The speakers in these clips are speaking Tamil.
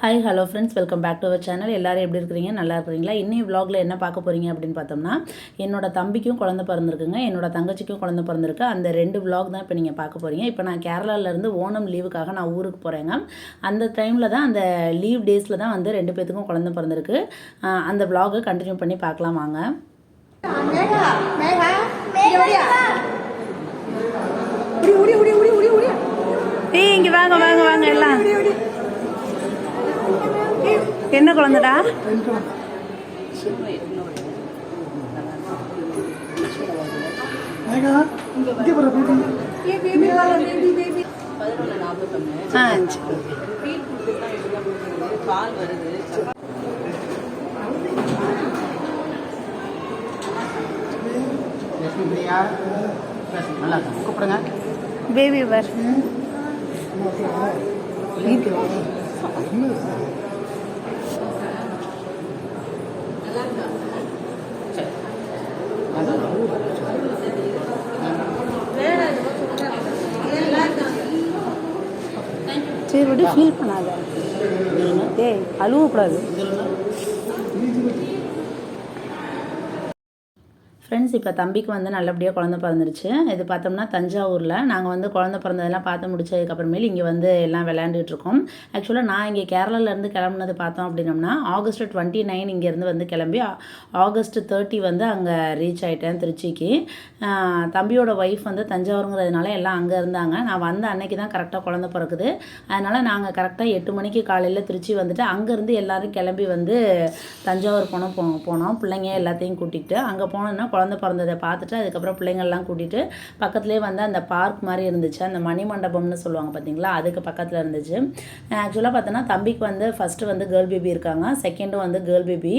Hi hello friends welcome back to our channel எல்லாரும் எப்படி இருக்கிறீங்க? நல்லா இருக்கிறீங்களா? இன்னி vlogல என்ன பார்க்க போகிறீங்க அப்படின்னு பார்த்தோம்னா என்னோட தம்பிக்கும் குழந்தை பிறந்திருக்குங்க. என்னோட தங்கச்சிக்கும் குழந்தை பிறந்திருக்கு. அந்த ரெண்டு vlog தான் இப்போ நீங்கள் பார்க்க போகிறீங்க இப்போ நான் கேரளாலேருந்து ஓணம் லீவுக்காக நான் ஊருக்கு போகிறேங்க அந்த டைமில் தான் அந்த லீவ் டேஸில் தான் வந்து ரெண்டு பேத்துக்கும் குழந்தை பிறந்திருக்கு. அந்த vlog கண்டினியூ பண்ணி பார்க்கலாம் வாங்க. இங்கே வாங்க வாங்க வாங்க எல்லாம் என்ன குழந்தைடா மேகா இங்க பாரு பேபி ஏ பேபி வாங்க பேபி பேபி ஆ சரி லட்சுமி பிரியா பேசுங்க நல்லா இருக்கும் கூப்பிடுங்க பேபி வர் சரி விட்டு ஃபீல் பண்ணாத. ஏய் அழுவக்கூடாது. ஃப்ரெண்ட்ஸ் இப்போ தம்பிக்கு வந்து நல்லபடியாக குழந்தை பிறந்துருச்சு. இது பார்த்தோம்னா தஞ்சாவூரில். நாங்கள் வந்து குழந்தை பிறந்ததெல்லாம் பார்த்து முடிச்சதுக்கப்புறமேல் இங்கே வந்து எல்லாம் விளையாண்டுட்டு இருக்கோம் ஆக்சுவலாக நான் இங்கே கேரளாலேருந்து கிளம்புனது பார்த்தோம் அப்படின்னோம்னா ஆகஸ்ட் டுவெண்ட்டி நைன் இங்கேருந்து வந்து கிளம்பி ஆகஸ்ட் தேர்ட்டி வந்து அங்கே ரீச் ஆகிட்டேன் திருச்சிக்கு. தம்பியோட ஒய்ஃப் வந்து தஞ்சாவூருங்கிறதுனால எல்லாம் அங்கே இருந்தாங்க. நான் வந்த அன்னைக்கு தான் கரெக்டாக குழந்தை பிறக்குது. அதனால் நாங்கள் கரெக்டாக எட்டு மணிக்கு காலையில் திருச்சி வந்துட்டு அங்கேருந்து எல்லாரும் கிளம்பி வந்து தஞ்சாவூர் போனோம் போ போனோம். பிள்ளைங்க எல்லாத்தையும் கூட்டிகிட்டு அங்கே போனோன்னா குழந்தை பிறந்ததை பார்த்துட்டு அதுக்கப்புறம் பிள்ளைங்கள்லாம் கூட்டிகிட்டு பக்கத்துலேயே வந்து அந்த பார்க் மாதிரி இருந்துச்சு. அந்த மணி மண்டபம்னு சொல்லுவாங்க பார்த்தீங்களா? அதுக்கு பக்கத்தில் இருந்துச்சு. ஆக்சுவலாக பார்த்தோன்னா தம்பிக்கு வந்து ஃபஸ்ட்டு வந்து கேர்ள் பேபி இருக்காங்க. செகண்டும் வந்து கேர்ள் பேபி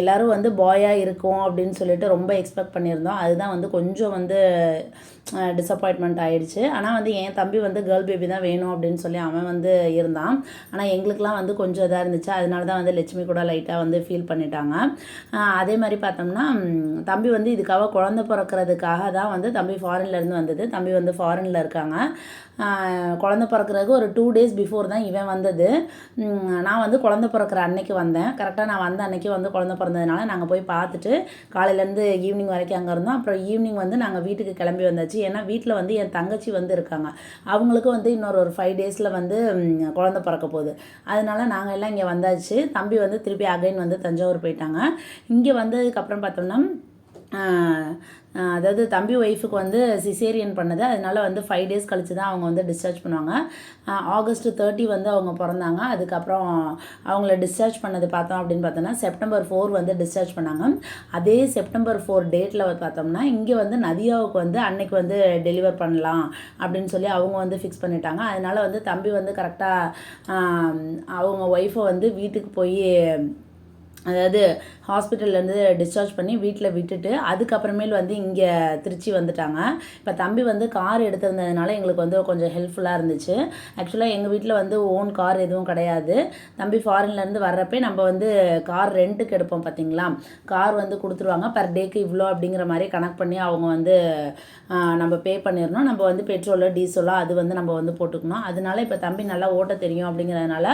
எல்லோரும் வந்து பாயாக இருக்கும் அப்படின்னு சொல்லிட்டு ரொம்ப எக்ஸ்பெக்ட் பண்ணியிருந்தோம். அதுதான் வந்து கொஞ்சம் வந்து டிசப்பாயின்மெண்ட் ஆயிடுச்சு. ஆனால் வந்து என் தம்பி வந்து கேர்ள் பேபி தான் வேணும் அப்படின்னு சொல்லி அவன் வந்து இருந்தான். ஆனால் எங்களுக்குலாம் வந்து கொஞ்சம் இதாக இருந்துச்சு. அதனால தான் வந்து லட்சுமி கூட லைட்டாக வந்து ஃபீல் பண்ணிட்டாங்க. அதே மாதிரி பார்த்தோம்னா தம்பி வந்து வந்து இதுக்காக குழந்தை பிறக்கிறதுக்காக தான் வந்து தம்பி ஃபாரின்லேருந்து வந்தது. தம்பி வந்து ஃபாரினில் இருக்காங்க. குழந்த குழந்தை பிறக்கிறதுக்கு ஒரு டூ டேஸ் பிஃபோர் தான் இவன் வந்தது. நான் வந்து குழந்தை பிறக்கிற அன்னைக்கு வந்தேன். கரெக்டாக நான் வந்த அன்னைக்கு வந்து குழந்தை பிறந்ததுனால நாங்கள் போய் பார்த்துட்டு காலையிலேருந்து ஈவினிங் வரைக்கும் அங்கே இருந்தோம். அப்புறம் ஈவினிங் வந்து நாங்கள் வீட்டுக்கு கிளம்பி வந்தாச்சு. ஏன்னா வீட்டில் வந்து என் தங்கச்சி வந்து இருக்காங்க. அவங்களுக்கு வந்து இன்னொரு ஒரு ஃபைவ் டேஸில் வந்து குழந்த குழந்தை பிறக்க போகுது. அதனால நாங்கள் எல்லாம் இங்கே வந்தாச்சு. தம்பி வந்து திருப்பி அகைன் வந்து தஞ்சாவூர் போயிட்டாங்க. இங்கே வந்ததுக்கப்புறம் பார்த்தோம்னா அதாவது தம்பி ஒய்ஃபுக்கு வந்து சிசேரியன் பண்ணது. அதனால வந்து ஃபைவ் டேஸ் கழித்து தான் அவங்க வந்து டிஸ்சார்ஜ் பண்ணுவாங்க. ஆகஸ்ட் தேர்ட்டி வந்து அவங்க பிறந்தாங்க. அதுக்கப்புறம் அவங்கள டிஸ்சார்ஜ் பண்ணது பார்த்தோம் அப்படின்னு பார்த்தோம்னா செப்டம்பர் ஃபோர் வந்து டிஸ்சார்ஜ் பண்ணாங்க. அதே செப்டம்பர் ஃபோர் டேட்டில் பார்த்தோம்னா இங்கே வந்து நதியாவுக்கு வந்து அன்னைக்கு வந்து டெலிவர் பண்ணலாம் அப்படின்னு சொல்லி அவங்க வந்து ஃபிக்ஸ் பண்ணிட்டாங்க. அதனால வந்து தம்பி வந்து கரெக்டாக அவங்க ஒய்ஃபை வந்து வீட்டுக்கு போய் அதாவது ஹாஸ்பிட்டல்லேருந்து டிஸ்சார்ஜ் பண்ணி வீட்டில் விட்டுட்டு அதுக்கப்புறமேல் வந்து இங்கே திருச்சி வந்துட்டாங்க. இப்போ தம்பி வந்து கார் எடுத்திருந்ததுனால எங்களுக்கு வந்து கொஞ்சம் ஹெல்ப்ஃபுல்லாக இருந்துச்சு. ஆக்சுவலாக எங்கள் வீட்டில் வந்து ஓன் கார் எதுவும் கிடையாது. தம்பி ஃபாரின்லேருந்து வர்றப்பே நம்ம வந்து கார் ரெண்ட்டுக்கு எடுப்போம் பார்த்தீங்களா கார் வந்து கொடுத்துருவாங்க. பர் டேக்கு இவ்வளோ அப்படிங்கிற மாதிரி கனெக்ட் பண்ணி அவங்க வந்து நம்ம பே பண்ணிடணும். நம்ம வந்து பெட்ரோலோ டீசலோ அது வந்து நம்ம வந்து போட்டுக்கணும். அதனால இப்போ தம்பி நல்லா ஓட்ட தெரியும் அப்படிங்கிறதுனால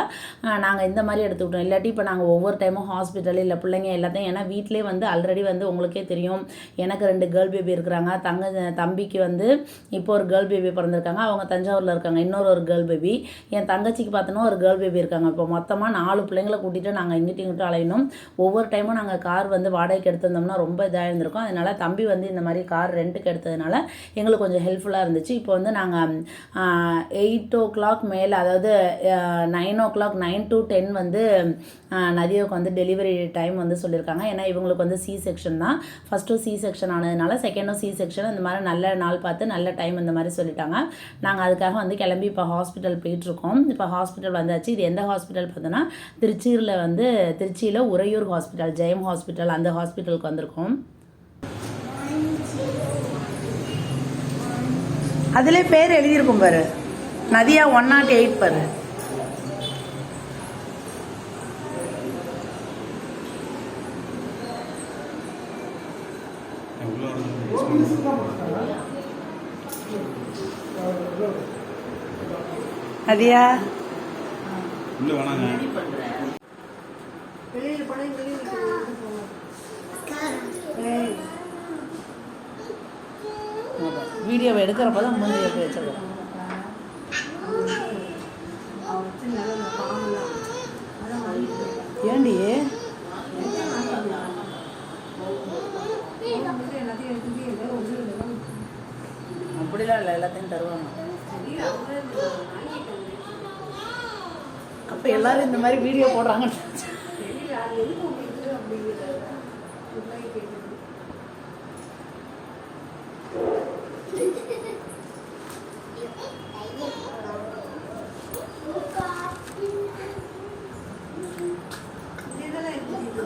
நாங்கள் இந்த மாதிரி எடுத்துக்கிட்டோம். இல்லாட்டி இப்போ நாங்கள் ஒவ்வொரு டைமும் ஹாஸ்பிட்டல் இல்லை பிள்ளைங்க எல்லாத்தையும் ஏன்னா வீட்டிலே வந்து ஆல்ரெடி வந்து உங்களுக்கே தெரியும். எனக்கு ரெண்டு கேர்ள் பேபி இருக்கிறாங்க. தங்க தம்பிக்கு வந்து இப்போ ஒரு கேர்ள் பேபி பிறந்திருக்காங்க. அவங்க தஞ்சாவூரில் இருக்காங்க. இன்னொரு ஒரு கேர்ள் பேபி என் தங்கச்சிக்கு பார்த்தோன்னா ஒரு கேர்ள் பேபி இருக்காங்க. இப்போ மொத்தமாக நாலு பிள்ளைங்களை கூட்டிகிட்டு நாங்கள் இங்கிட்டு இங்கிட்டு அலையணும். ஒவ்வொரு டைமும் நாங்கள் கார் வந்து வாடகைக்கு எடுத்திருந்தோம்னா ரொம்ப இதாக இருந்திருக்கும். அதனால தம்பி வந்து இந்த மாதிரி கார் ரெண்ட்டுக்கு எடுத்ததுனால எங்களுக்கு கொஞ்சம் ஹெல்ப்ஃபுல்லாக இருந்துச்சு. இப்போ வந்து நாங்கள் எயிட் ஓ கிளாக் மேலே அதாவது nine o'clock nine to ten வந்து நதியோக்கு வந்து டெலிவரி டைம் வந்து சொல்லியிருக்காங்க ஏன்னா இவங்களுக்கு வந்து சி செக்ஷன் தான். ஃபஸ்ட்டும் சி செக்ஷன் ஆனதுனால செகண்டும் சி செக்ஷன் இந்த மாதிரி நல்ல நாள் பார்த்து நல்ல டைம் இந்த மாதிரி சொல்லிட்டாங்க. நாங்கள் அதுக்காக வந்து கிளம்பி இப்போ ஹாஸ்பிட்டல் போயிட்டுருக்கோம். இப்போ ஹாஸ்பிட்டல் வந்தாச்சு. இது எந்த ஹாஸ்பிட்டல் பார்த்தோன்னா திருச்சியில் வந்து திருச்சியில் உறையூர் ஹாஸ்பிட்டல் ஜெயம் ஹாஸ்பிட்டல் அந்த ஹாஸ்பிட்டலுக்கு வந்திருக்கோம். அதிலே பேர் எழுதியிருக்கும் பாரு. நதியா ஒன் நாட் எயிட் பாரு நதியா உள்ள வேணாங்க வெளியில போனா வெளியில போவோம். ஏய், வீடியோவை எடுக்கிறப்ப தான் மூஞ்சி எப்படி வச்சிருக்கோம் அவன் வச்சு நல்லா இந்த பாம்பெல்லாம். அதான் வாங்கிட்டு போய். ஏண்டி அப்படிலாம் இல்லை எல்லாத்தையும் தருவாங்க தெரியல, அவங்களே இந்த வாங்கிட்டு வந்து. அப்போ எல்லாரும் இந்த மாதிரி வீடியோ போடுறாங்க தெரியல, அது எதுக்கு உங்களுக்கு அப்படிங்கிறத உண்மையை கேட்டது. இதெல்லாம் எப்படி இது?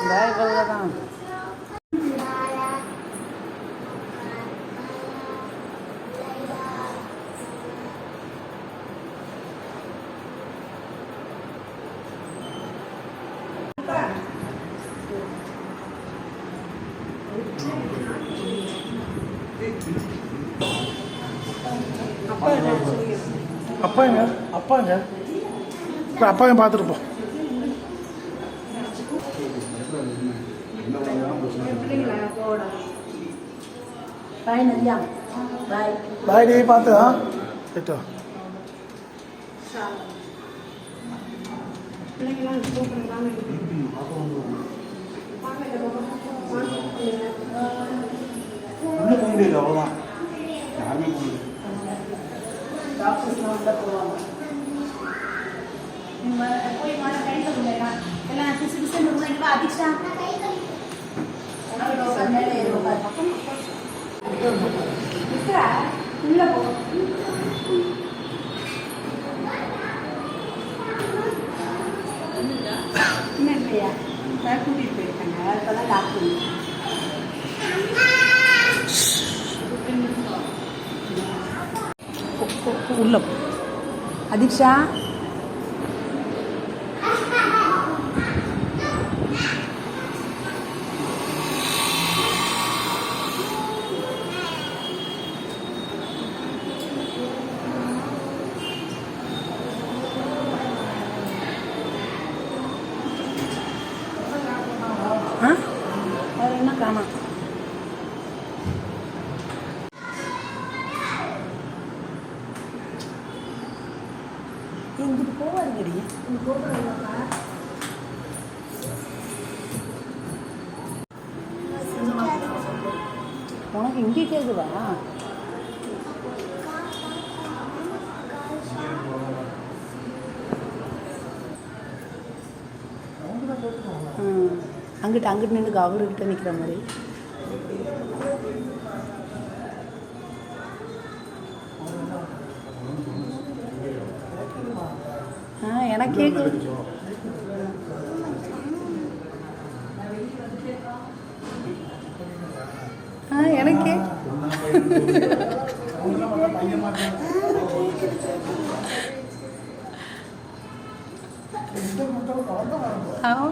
இந்த இவ்வளோ தான் அப்பா என்ன சொல்லுங்க அப்பாங்க அப்பாங்க இப்போ அப்பாங்க பார்த்துருப்போம் பிள்ளைங்களா போடா பாய் டே பார்த்து ஆ பிள்ளைங்களாம் கூப்பிடுறாங்க வாங்க இதை போங்க. வாங்க. உள்ள போக முடியாது அவ்வளோதான் யாருமே போக முடியாது. உள்ள போ இன்னும் இல்லையா? கூட்டிட்டு போயிருக்காங்க. டாக்டர் உள்ள போ. அதிர்ஷா ஆ வேறு என்ன இங்கே கேட்குதா அங்கிட்டு அங்கிட்டு நின்று அவர்கிட்ட நிற்கிற மாதிரி ஆ எனக்கு கேட்குது でた。あ、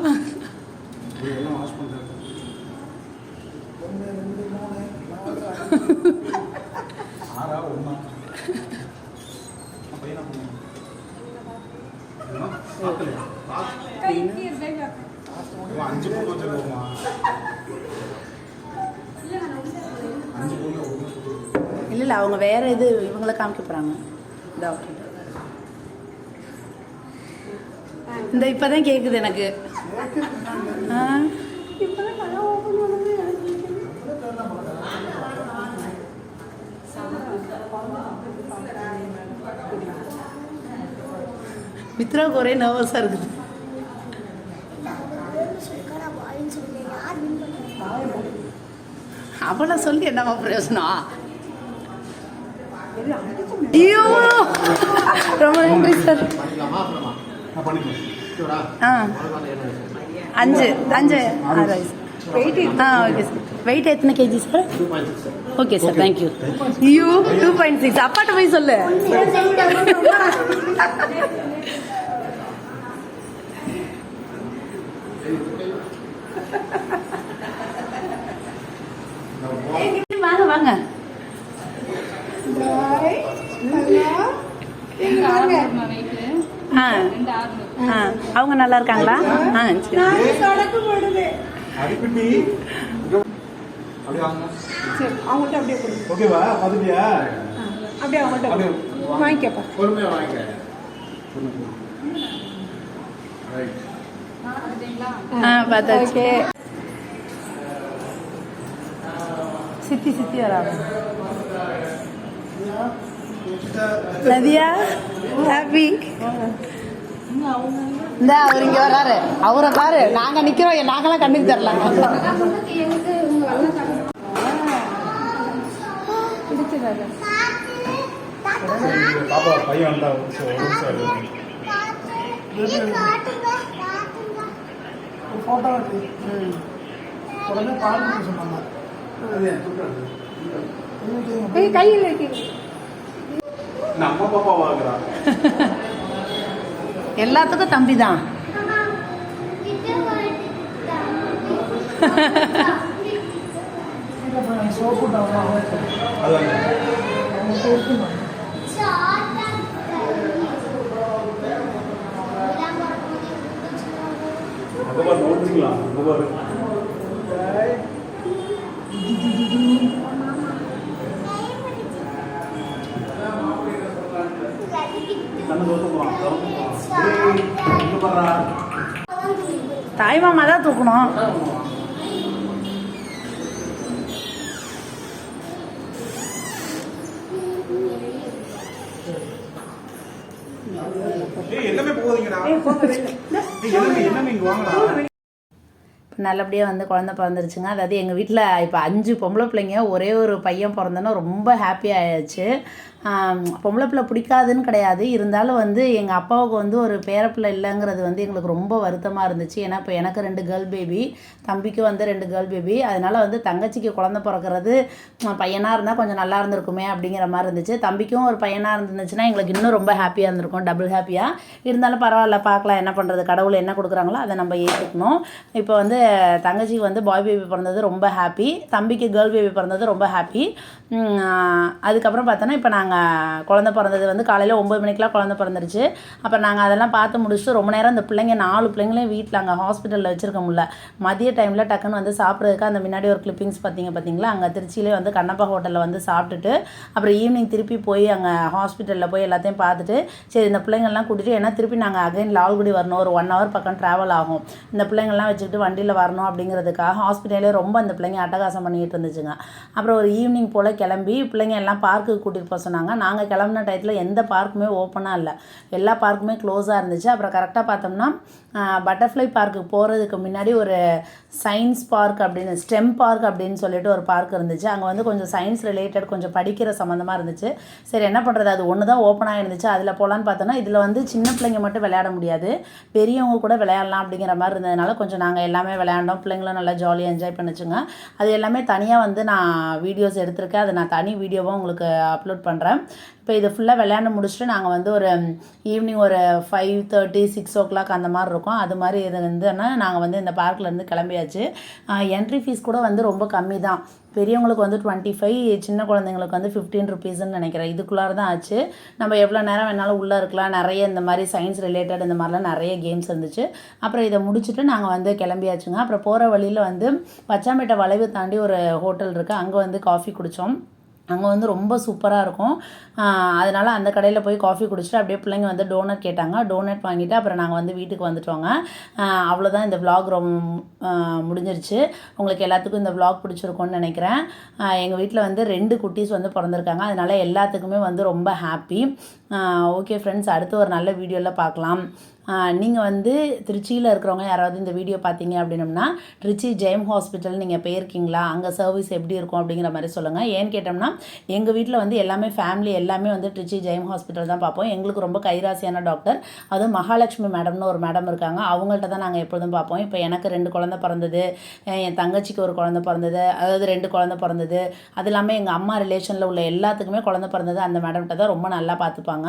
இல்லை இல்லை அவங்க வேறு இது இவங்கள காமிக்க போகிறாங்க டாக்டர் இந்த இப்போ தான் கேட்குது எனக்கு. எனக்கு மித்ராவுக்கு ஒரே நர்வஸாக இருக்குது. அவளை சொல்லி என்னம்மா பிரயோஜனம்? ஐயோ ரொம்ப நன்றி சார் பண்ணிக்கலாமா அப்புறமா நான் பண்ணிக்கலாம் சூடா ஆ முதல்ல என்ன வயசு அஞ்சு அஞ்சு ஆறு வயசு வெயிட் ஆ ஓகே சார் வெயிட் எத்தனை KG sir two point six sir okay sir thank you you two point six அப்பாட்ட போய் சொல்லு வாங்க வாங்க பாய் ஹலோ இங்க வாங்க ஆ ஆ அவங்க நல்லா இருக்காங்களா ஆ சரி நான் சொடக்கு போடுது அடிப்பிட்டி அப்படியே வாங்க சரி அவங்கள்ட்ட அப்படியே கொடுங்க ஓகேவா பார்த்துட்டியா ஆ, அப்படியே அவங்கள்ட்ட அப்படியே கொடுங்க. வாங்கிக்கப்பா பொறுமையா வாங்கிக்க ரைட் ஆ பார்த்தாச்சு. சித்தி சித்தி வராங்க நதியா? ஹாப்பி இந்த அவர் இங்க வராரு அவரை பாரு. நாங்க நிக்கிறோம். நாங்களாம் கண்ணுக்கு தரல பாப்பா பையன் எடுத்து உடனே சொன்னாங்க கையில் நம்ம பாப்பா வாங்குறா எல்லாத்துக்கும் தம்பி தான் சோப்பு பாரு நோட்டுங்களா அங்க பாரு கண்ணு தோத்துக்குறான் தோத்துக்குறான் இங்க பாரு தாய் மாமா தான் தூக்கணும் ஏய் எல்லாமே போகுதுங்கடா ஏய் எல்லாமே எல்லாமே இங்க வாங்கடா. இப்போ நல்லபடியாக வந்து குழந்த பிறந்துருச்சுங்க. அதாவது எங்கள் வீட்டில் இப்போ அஞ்சு பொம்பளை பிள்ளைங்க ஒரே ஒரு பையன் பிறந்தோன்னா ரொம்ப ஹாப்பி ஆயிடுச்சு. பொம்பளை பிள்ளை பிடிக்காதுன்னு கிடையாது. இருந்தாலும் வந்து எங்கள் அப்பாவுக்கு வந்து ஒரு பேரப்பிள்ளை இல்லைங்கிறது வந்து எங்களுக்கு ரொம்ப வருத்தமாக இருந்துச்சு. ஏன்னா இப்போ எனக்கு ரெண்டு கேர்ள் பேபி தம்பிக்கு வந்து ரெண்டு கேர்ள் பேபி அதனால் வந்து தங்கச்சிக்கு குழந்த பிறக்கிறது பையனாக இருந்தால் கொஞ்சம் நல்லா இருந்திருக்குமே அப்படிங்கிற மாதிரி இருந்துச்சு. தம்பிக்கும் ஒரு பையனாக இருந்துச்சுன்னா எங்களுக்கு இன்னும் ரொம்ப ஹாப்பியாக இருந்திருக்கும் டபுள் ஹாப்பியாக இருந்தாலும் பரவாயில்ல பார்க்கலாம் என்ன பண்ணுறது கடவுள் என்ன கொடுக்குறாங்களோ அதை நம்ம ஏற்றுக்கணும் இப்போ வந்து தங்கச்சிக்கு வந்து பாய் பேபி பிறந்தது ரொம்ப ஹாப்பி தம்பிக்கு கேர்ள் பேபி பிறந்தது ரொம்ப ஹாப்பி அதுக்கப்புறம் பார்த்தோன்னா இப்போ நாங்கள் குழந்த பிறந்தது வந்து காலையில் ஒம்பது மணிக்கெலாம் குழந்த பிறந்துருச்சு. அப்புறம் நாங்கள் அதெல்லாம் பார்த்து முடிச்சுட்டு ரொம்ப நேரம் அந்த பிள்ளைங்க நாலு பிள்ளைங்களையும் வீட்டில் அங்கே ஹாஸ்பிட்டலில் வச்சுருக்க முடியல. மதிய டைமில் டக்குன்னு வந்து சாப்பிட்றதுக்கு அந்த முன்னாடி ஒரு கிளிப்பிங்ஸ் பார்த்தீங்க பார்த்தீங்களா அங்கே திருச்சியிலே வந்து கண்ணப்பா ஹோட்டலில் வந்து சாப்பிட்டுட்டு அப்புறம் ஈவினிங் திருப்பி போய் அங்கே ஹாஸ்பிட்டலில் போய் எல்லாத்தையும் பார்த்துட்டு சரி இந்த பிள்ளைங்கள்லாம் கூட்டிகிட்டு ஏன்னா திருப்பி நாங்கள் அகைன் லால்குடி வரணும். ஒரு ஒன் ஹவர் பக்கம் ட்ராவல் ஆகும். இந்த பிள்ளைங்கள்லாம் வச்சுக்கிட்டு வண்டியில் வரணும் அப்படிங்கிறதுக்காக ஹாஸ்பிட்டலே ரொம்ப அந்த பிள்ளைங்க அட்டகாசம் பண்ணிக்கிட்டு இருந்துச்சுங்க. அப்புறம் ஒரு ஈவினிங் போல் கிளம்பி பிள்ளைங்க எல்லாம் பார்க்குக்கு கூட்டிகிட்டு போக சொன்னாங்க. நாங்கள் கிளம்புன டயத்தில் எந்த பார்க்குமே ஓப்பனாக இல்லை. எல்லா பார்க்குமே க்ளோஸாக இருந்துச்சு. அப்புறம் கரெக்டாக பார்த்தோம்னா பட்டர்ஃப்ளை பார்க்குக்கு போகிறதுக்கு முன்னாடி ஒரு சயின்ஸ் பார்க் அப்படின்னு ஸ்டெம் பார்க் அப்படின்னு சொல்லிட்டு ஒரு பார்க் இருந்துச்சு. அங்கே வந்து கொஞ்சம் சயின்ஸ் ரிலேட்டட் கொஞ்சம் படிக்கிற சம்மந்தமாக இருந்துச்சு. சரி என்ன பண்ணுறது அது ஒன்று தான் ஓப்பனாக இருந்துச்சு. அதில் போகலான்னு பார்த்தோன்னா இதில் வந்து சின்ன பிள்ளைங்க மட்டும் விளையாட முடியாது. பெரியவங்க கூட விளையாடலாம் அப்படிங்கிற மாதிரி இருந்ததுனால கொஞ்சம் நாங்கள் எல்லாமே விளையாண்டோம். பிள்ளைங்களும் நல்லா ஜாலியாக என்ஜாய் பண்ணிச்சுங்க. அது எல்லாமே தனியாக வந்து நான் வீடியோஸ் எடுத்திருக்கேன். அதை நான் தனி வீடியோவாக உங்களுக்கு அப்லோட் பண்ணுறேன் இப்போ இதை ஃபுல்லாக விளையாண்டு முடிச்சுட்டு நாங்கள் வந்து ஒரு ஈவினிங் ஒரு five thirty six o'clock அந்த மாதிரி இருக்கும். அது மாதிரி இது இருந்துன்னா நாங்கள் வந்து இந்த பார்க்லேருந்து கிளம்பியாச்சு. என்ட்ரி ஃபீஸ் கூட வந்து ரொம்ப கம்மி தான். பெரியவங்களுக்கு வந்து டுவெண்ட்டி ஃபைவ் சின்ன குழந்தைங்களுக்கு வந்து ஃபிஃப்டீன் ருபீஸ்ன்னு நினைக்கிறேன். இதுக்குள்ளார தான் ஆச்சு. நம்ம எவ்வளோ நேரம் வேணாலும் உள்ளே இருக்கலாம். நிறைய இந்த மாதிரி சயின்ஸ் ரிலேட்டட் இந்த மாதிரிலாம் நிறைய கேம்ஸ் இருந்துச்சு. அப்புறம் இதை முடிச்சுட்டு நாங்கள் வந்து கிளம்பியாச்சுங்க. அப்புறம் போகிற வழியில் வந்து பச்சாம்பேட்டை வளைவு தாண்டி ஒரு ஹோட்டல் இருக்குது அங்கே வந்து காஃபி குடித்தோம் அங்கே வந்து ரொம்ப சூப்பராக இருக்கும். அதனால் அந்த கடையில் போய் காஃபி குடிச்சிட்டு அப்படியே பிள்ளைங்க வந்து டோனட் கேட்டாங்க. டோனட் வாங்கிட்டு அப்புறம் நாங்கள் வந்து வீட்டுக்கு வந்துட்டோங்க. அவ்வளோதான் இந்த vlog ரொம்ப முடிஞ்சிருச்சு. உங்களுக்கு எல்லாத்துக்கும் இந்த vlog பிடிச்சிருக்கும்னு நினைக்கிறேன். எங்கள் வீட்டில் வந்து ரெண்டு குட்டீஸ் வந்து பிறந்திருக்காங்க. அதனால் எல்லாத்துக்குமே வந்து ரொம்ப ஹாப்பி ஓகே ஃப்ரெண்ட்ஸ் அடுத்து ஒரு நல்ல வீடியோவில் பார்க்கலாம். நீங்கள் வந்து திருச்சியில் இருக்கிறவங்க யாராவது இந்த வீடியோ பார்த்தீங்க அப்படின்னம்னா திருச்சி ஜெயம் ஹாஸ்பிட்டல் நீங்கள் போயிருக்கீங்களா? அங்கே சர்வீஸ் எப்படி இருக்கும் அப்படிங்கிற மாதிரி சொல்லுங்கள் ஏன்னு கேட்டோம்னா எங்கள் வீட்டில் வந்து எல்லாமே ஃபேமிலி எல்லாமே வந்து திருச்சி ஜெயம் ஹாஸ்பிட்டல் தான் பார்ப்போம். எங்களுக்கு ரொம்ப கைராசியான டாக்டர் அதுவும் மகாலட்சுமி மேடம்னு ஒரு மேடம் இருக்காங்க. அவங்கள்ட்ட தான் நாங்கள் எப்பொழுதும் பார்ப்போம். இப்போ எனக்கு ரெண்டு குழந்தை பிறந்தது. என் தங்கச்சிக்கு ஒரு குழந்தை பிறந்தது. அதாவது ரெண்டு குழந்தை பிறந்தது. அது இல்லாமல் எங்கள் அம்மா ரிலேஷனில் உள்ள எல்லாத்துக்குமே குழந்தை பிறந்தது. அந்த மேடம்கிட்ட தான் ரொம்ப நல்லா பார்த்துப்பாங்க.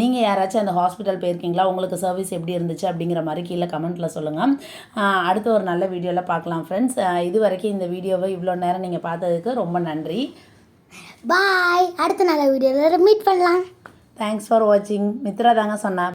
நீங்கள் யாராச்சும் அந்த ஹாஸ்பிட்டல் போயிருக்கீங்களா? உங்களுக்கு சர்வீஸ் எப்படி இருந்துச்சு? அப்படிங்கிற மாதிரி கீழே கமெண்ட்டில் சொல்லுங்கள் அடுத்து ஒரு நல்ல வீடியோவில் பார்க்கலாம் ஃப்ரெண்ட்ஸ் இது வரைக்கும் இந்த வீடியோவை இவ்வளோ நேரம் நீங்கள் பார்த்ததுக்கு ரொம்ப நன்றி. பாய் அடுத்த நல்ல வீடியோவில் மீட் பண்ணலாம். தேங்க்ஸ் ஃபார் வாட்சிங் மித்ரா தாங்க சொன்னேன்